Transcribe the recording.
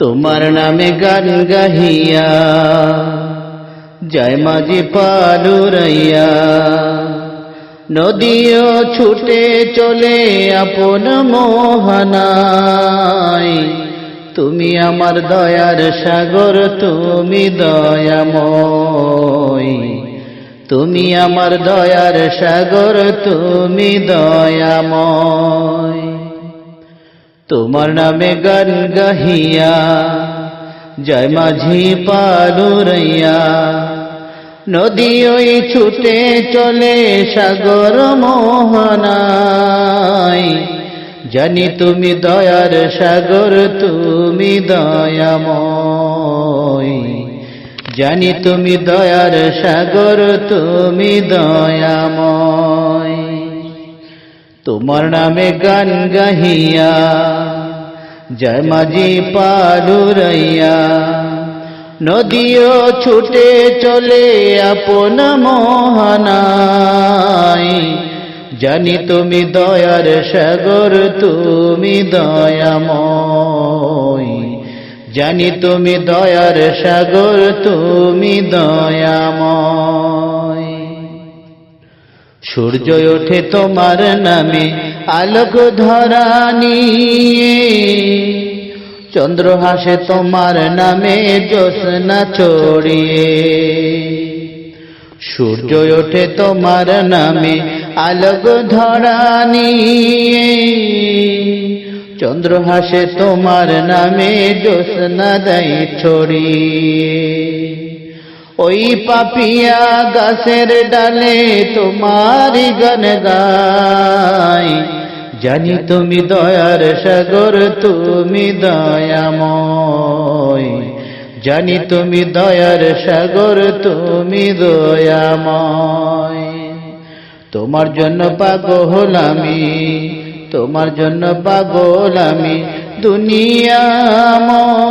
তোমার নামে গান গাহিয়া, জয় মাঝি পালুরাইয়া। নদীও ছুটে চলে আপন মোহনায়, তুমি আমার দয়ার সাগর, তুমি দয়াময়। তুমি আমার দয়ার সাগর, তুমি দয়াময়। তোমার নামে গান গাহিয়া জয় মাঝি পালুরাইয়া নদী ওই ছুটে চলে সাগর মোহনায়। জানি তুমি দয়ার সাগর, তুমি দয়াময়। জানি তুমি দয়ার সাগর, তুমি দয়াময়। তোমার নামে গান গাহিয়া, জয় মাঝি পালুরাইয়া নদীও ছুটে চলে আপন মোহনায় জানি তুমি দয়ার সাগর, তুমি দয়াময়। জানি তুমি দয়ার সাগর, তুমি দয়াময়। সূর্য ওঠে তোমার নামে আলোক ধরা নিয়ে চন্দ্র হাসে তোমার নামে জ্যোৎস্না ছড়িয়ে। সূর্য ওঠে তোমার নামে আলোক ধরা নিয়ে চন্দ্র হাসে তোমার নামে জ্যোৎস্না দেয় ছড়িয়ে। ওই পাপিয়া গাছের ডালে তোমারি গান গায় জানি তুমি দয়ার সাগর, তুমি দয়াময়। জানি তুমি দয়ার সাগর, তুমি দয়াময়। তোমার জন্য পাগল আমি, তোমার জন্য পাগল আমি দুনিয়াময়